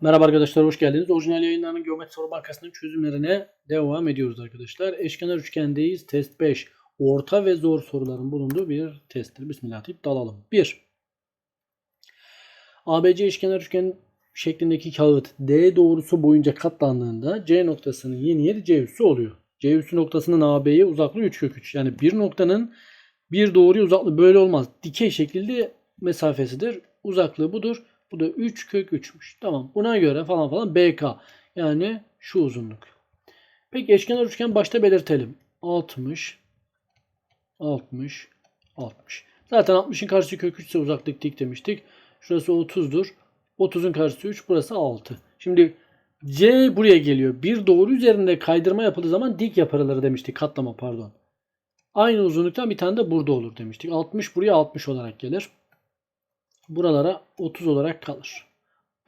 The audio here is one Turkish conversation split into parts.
Merhaba arkadaşlar hoş geldiniz. Orijinal yayınlarının geometri soru bankasının çözümlerine devam ediyoruz arkadaşlar. Eşkenar üçgendeyiz. Test 5. Orta ve zor soruların bulunduğu bir testtir. Bismillah deyip dalalım. 1. ABC eşkenar üçgen şeklindeki kağıt D doğrusu boyunca katlandığında C noktasının yeni yeri C üssü oluyor. C üssü noktasının AB'ye uzaklığı 3 kök 3. Yani bir noktanın bir doğruya uzaklığı böyle olmaz. Dikey şekilde mesafesidir. Uzaklığı budur. Bu da 3 kök 3'müş. Tamam. Buna göre falan falan BK. Yani şu uzunluk. Peki eşkenar üçgen başta belirtelim. 60 60 60. Zaten 60'ın karşısı kök 3 ise uzaklık dik demiştik. Şurası 30'dur. 30'un karşısı 3. Burası 6. Şimdi C buraya geliyor. Bir doğru üzerinde kaydırma yapıldığı zaman dik yaparaları demiştik. Katlama pardon. Aynı uzunluktan bir tane de burada olur demiştik. 60 buraya 60 olarak gelir. Buralara 30 olarak kalır.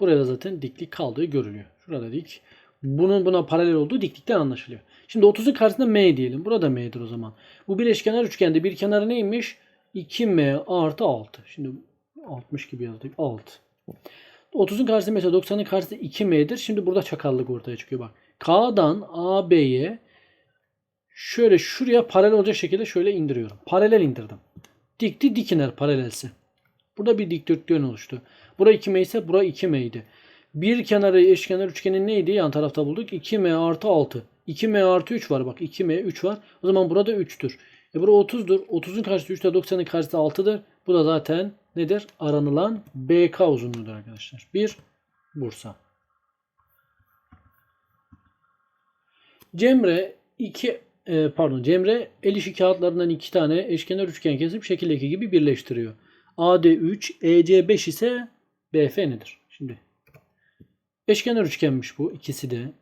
Buraya da zaten diklik kaldığı görülüyor. Şurada dik. Bunun buna paralel olduğu diklikten anlaşılıyor. Şimdi 30'un karşısında M diyelim. Burada M'dir o zaman. Bu bir eşkenar üçgende bir kenarı neymiş? 2M artı 6. Şimdi 60 gibi yazdık. 6. 30'un karşısı mesela 90'ın karşısı 2M'dir. Şimdi burada çakallık ortaya çıkıyor bak. K'dan AB'ye şöyle şuraya paralel olacak şekilde şöyle indiriyorum. Paralel indirdim. Dikti dik iner paralelse. Burada bir dikdörtgen oluştu. Bura 2M ise bura 2M'ydi. Bir kenarı eşkenar üçgenin neydi? Yan tarafta bulduk. 2M artı 6. 2M artı 3 var bak. 2M 3 var. O zaman burada 3'tür. E bura 30'dur. 30'un karşısı 3 ile 90'ın karşısı 6'dır. Bu da zaten nedir? Aranılan BK uzunluğudur arkadaşlar. 1 Bursa. Cemre 2 e, pardon Cemre el işi kağıtlarından iki tane eşkenar üçgen kesip şekildeki gibi birleştiriyor. AD 3, EC 5 ise BF nedir? Şimdi eşkenar üçgenmiş bu ikisi de.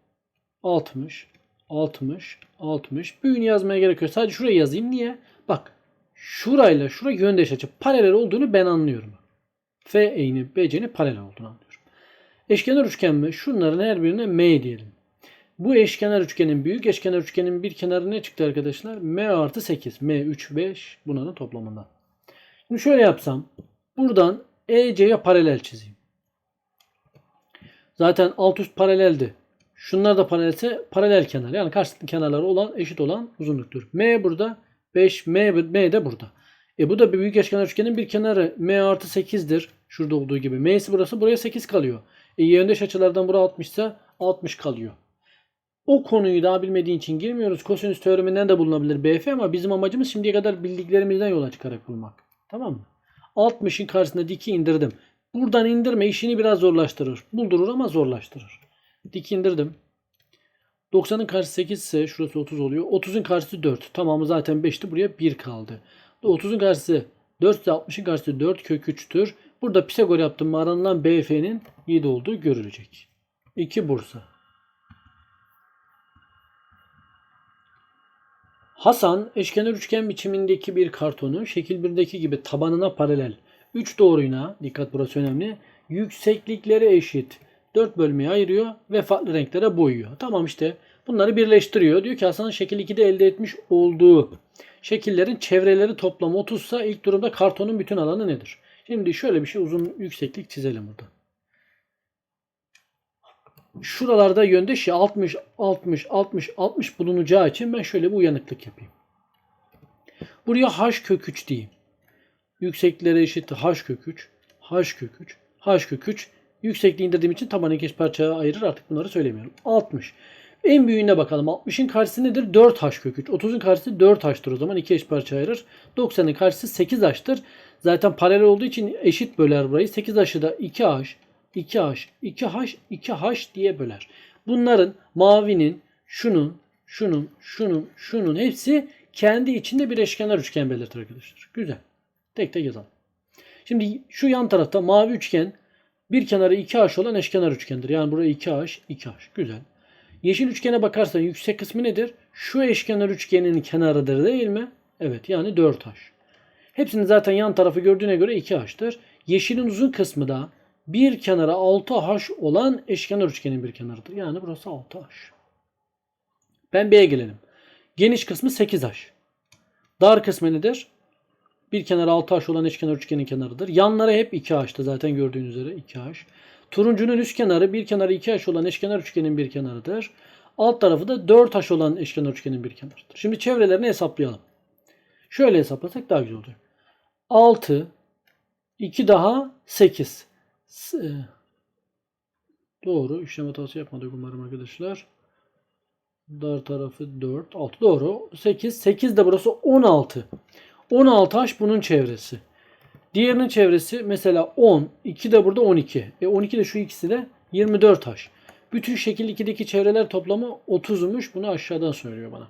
60, 60, 60. Büyüğünü yazmaya gerek yok. Sadece şurayı yazayım. Niye? Bak şurayla şura yöndeş açı paralel olduğunu ben anlıyorum. F eğini BC'nin paralel olduğunu anlıyorum. Eşkenar üçgen mi? Şunların her birine M diyelim. Bu eşkenar üçgenin büyük eşkenar üçgenin bir kenarı ne çıktı arkadaşlar? M artı 8. M 3, 5 bunların toplamından. Şimdi şöyle yapsam. Buradan EC'ye paralel çizeyim. Zaten alt üst paraleldi. Şunlar da paralelse paralel kenar. Yani karşılıklı kenarları olan eşit olan uzunluktur. M burada. 5 M, M de burada. E bu da bir büyük eşkenar üçgenin bir kenarı. M artı 8'dir. Şurada olduğu gibi. M'si burası. Buraya 8 kalıyor. E yöndeş açılardan bura 60 ise 60 kalıyor. O konuyu daha bilmediğin için girmiyoruz. Kosinüs teoreminden de bulunabilir BF ama bizim amacımız şimdiye kadar bildiklerimizden yola çıkarak bulmak. Tamam mı? 60'ın karşısında diki indirdim. Buradan indirme işini biraz zorlaştırır. Buldurur ama zorlaştırır. Dik indirdim. 90'ın karşısı 8 ise şurası 30 oluyor. 30'un karşısı 4. Tamamı zaten 5'ti. Buraya 1 kaldı. 30'un karşısı 4 ise 60'ın karşısı 4 kök 3'tür. Burada Pisagor yaptım mı aranılan BF'nin 7 olduğu görülecek. 2 Bursa. Hasan eşkenar üçgen biçimindeki bir kartonu şekil 1'deki gibi tabanına paralel 3 doğruyla dikkat burası önemli yükseklikleri eşit 4 bölmeye ayırıyor ve farklı renklere boyuyor. Tamam işte bunları birleştiriyor. Diyor ki Hasan'ın şekil 2'de elde etmiş olduğu şekillerin çevreleri toplamı 30 ise ilk durumda kartonun bütün alanı nedir? Şimdi şöyle bir şey uzun yükseklik çizelim burada. Şuralarda yöndeş ya 60, 60, 60, 60 bulunacağı için ben şöyle bir uyanıklık yapayım. Buraya h kök 3 diyeyim. Yüksekliklere eşit h kök 3, h kök 3, h kök 3. Yüksekliği indirdiğim için tabanı iki parçaya ayırır artık bunları söylemiyorum. 60. En büyüğüne bakalım. 60'ın karşısı nedir? 4h kök 3. 30'un karşısı 4h'tır o zaman. iki eş parça ayırır. 90'ın karşısı 8h'tır. Zaten paralel olduğu için eşit böler burayı. 8h'ı da 2h, 2h, 2h, 2h diye böler. Bunların mavinin, şunun, şunun, şunun, şunun hepsi kendi içinde bir eşkenar üçgen belirtir arkadaşlar. Güzel. Tek tek yazalım. Şimdi şu yan tarafta mavi üçgen bir kenarı 2h olan eşkenar üçgendir. Yani buraya 2h, 2h. Güzel. Yeşil üçgene bakarsan yüksek kısmı nedir? Şu eşkenar üçgenin kenarıdır değil mi? Evet yani 4h. Hepsinin zaten yan tarafı gördüğüne göre 2h'tır. Yeşilin uzun kısmı da bir kenara 6h olan eşkenar üçgenin bir kenarıdır. Yani burası 6h. Ben B'ye gelelim. Geniş kısmı 8h. Dar kısmı nedir? Bir kenarı 6H olan eşkenar üçgenin kenarıdır. Yanları hep 2H'tı zaten gördüğünüz üzere 2H. Turuncunun üst kenarı bir kenarı 2H olan eşkenar üçgenin bir kenarıdır. Alt tarafı da 4H olan eşkenar üçgenin bir kenarıdır. Şimdi çevrelerini hesaplayalım. Şöyle hesaplasak daha güzel olacak. 6 2 daha 8. S- Doğru. İşlem hatası yapmadık umarım arkadaşlar. Dar tarafı 4. 6 doğru. 8. 8 de burası 16. 16 H bunun çevresi. Diğerinin çevresi mesela 10. 2 de burada 12. E 12 de şu ikisi de 24 H. Bütün şekil 2'deki çevreler toplamı 30'muş. Bunu aşağıdan söylüyor bana.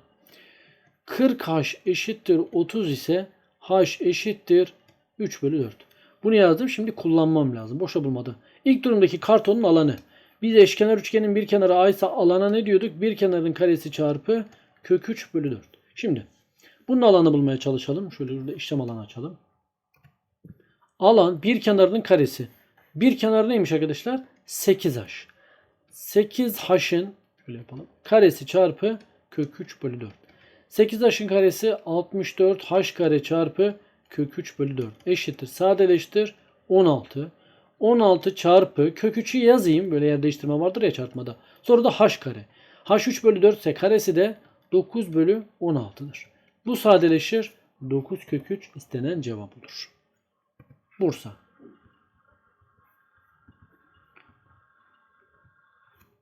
40 H eşittir 30 ise H eşittir 3 bölü 4. Bunu yazdım. Şimdi kullanmam lazım. Boşa bulmadı. İlk durumdaki kartonun alanı. Biz eşkenar üçgenin bir kenarı A ise alana ne diyorduk? Bir kenarın karesi çarpı kök 3 bölü 4. Şimdi bunun alanı bulmaya çalışalım. Şöyle burada işlem alanı açalım. Alan bir kenarının karesi. Bir kenarı neymiş arkadaşlar? 8h. 8h'ın şöyle yapalım. Karesi çarpı kök 3 bölü 4. 8h'ın karesi 64h kare çarpı kök 3 bölü 4 eşittir. Sadeleştir 16. 16 çarpı kök 3'ü yazayım. Böyle yer değiştirme vardır ya çarpmada. Sonra da h kare. h 3 bölü 4 ise karesi de 9 bölü 16'dır. Bu sadeleşir. 9 kök 3 istenen cevap olur. Bursa.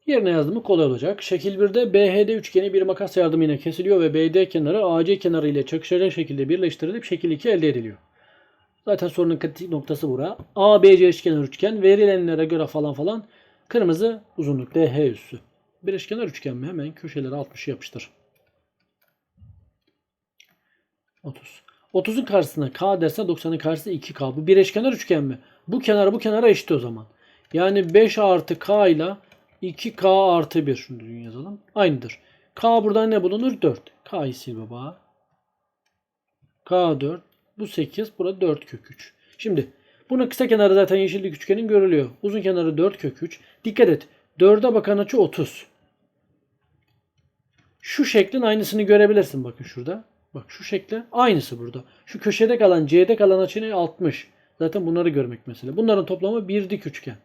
Yerine yazdım mı kolay olacak. Şekil 1'de BHD üçgeni bir makas yardımıyla kesiliyor ve BD kenarı AC kenarı ile çakışacak şekilde birleştirilip şekil 2 elde ediliyor. Zaten sorunun kritik noktası bura. ABC eşkenar üçgen verilenlere göre falan falan kırmızı uzunluk DH üssü. Bir eşkenar üçgen mi? Hemen köşeleri 60'ı yapıştır. 30. 30'un karşısına K derse 90'ın karşısına 2K. Bu bir eşkenar üçgen mi? Bu kenara bu kenara eşit o zaman. Yani 5 artı K ile 2K artı 1. Şunu düzgün yazalım. Aynıdır. K buradan ne bulunur? 4. K'yı sil baba. K 4. Bu 8. Burada 4 kök 3. Şimdi bunun kısa kenarı zaten yeşillik üçgenin görülüyor. Uzun kenarı 4 kök 3. Dikkat et. 4'e bakan açı 30. Şu şeklin aynısını görebilirsin bakın şurada. Bak şu şekle aynısı burada. Şu köşede kalan C'de kalan açı ne? 60. Zaten bunları görmek mesele. Bunların toplamı bir dik üçgen.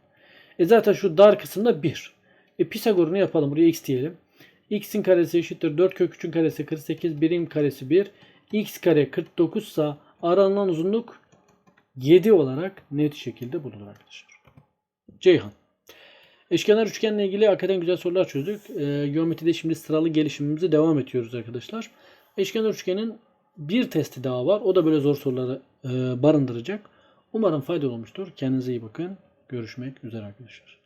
E zaten şu dar kısımda 1. E Pisagor'unu yapalım. Buraya x diyelim. x'in karesi eşittir 4 kök 3'ün karesi 48. Birim karesi 1. x kare 49 ise aranan uzunluk 7 olarak net şekilde bulunur arkadaşlar. Ceyhan. Eşkenar üçgenle ilgili hakikaten güzel sorular çözdük. E, geometride şimdi sıralı gelişimimize devam ediyoruz arkadaşlar. Eşkenar üçgenin bir testi daha var. O da böyle zor soruları e, barındıracak. Umarım faydalı olmuştur. Kendinize iyi bakın. Görüşmek üzere arkadaşlar.